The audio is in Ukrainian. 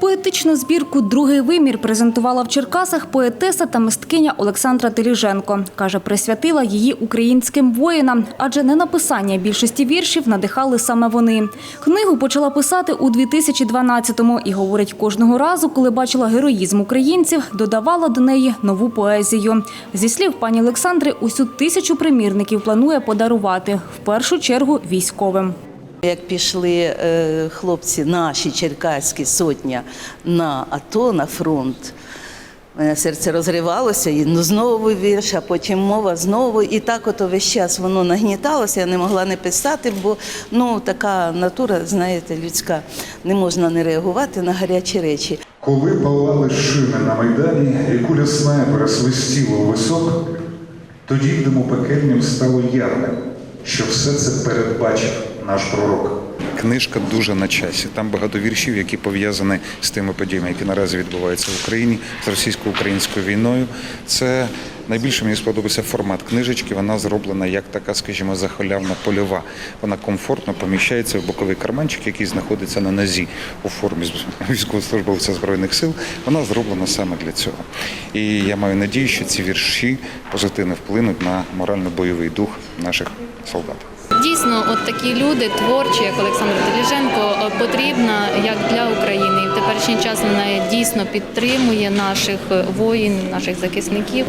Поетичну збірку Другий вимір презентувала в Черкасах поетеса та мисткиня Олександра Теліженко. Каже, присвятила її українським воїнам, адже не написання більшості віршів надихали саме вони. Книгу почала писати у 2012-му і говорить, кожного разу, коли бачила героїзм українців, додавала до неї нову поезію. Зі слів пані Олександри, усю тисячу примірників планує подарувати в першу чергу військовим. Як пішли е, хлопці, наші черкаські сотня на АТО, на фронт, мене серце розривалося, і ну, знову вірш, а потім мова знову. І так от весь час воно нагніталося, я не могла не писати, бо ну, така натура, знаєте, людська, не можна не реагувати на гарячі речі. Коли палали шини на майдані, і куля снайпера свистіла у висок, тоді в диму пекельнім стало явним, що все це передбачив наш пророк. Книжка дуже на часі. Там багато віршів, які пов'язані з тими подіями, які наразі відбуваються в Україні з російсько-українською війною. Це найбільше мені сподобався формат книжечки. Вона зроблена як така, скажімо, захолявна польова. Вона комфортно поміщається в боковий карманчик, який знаходиться на нозі у формі військовослужбовця збройних сил. Вона зроблена саме для цього. І я маю надію, що ці вірші позитивно вплинуть на морально-бойовий дух наших солдат. Дійсно, от такі люди, творчі, як Олександр Теліженко, е, потрібна як для України. І в теперішній час вона дійсно підтримує наших воїн, воїнів, наших захисників.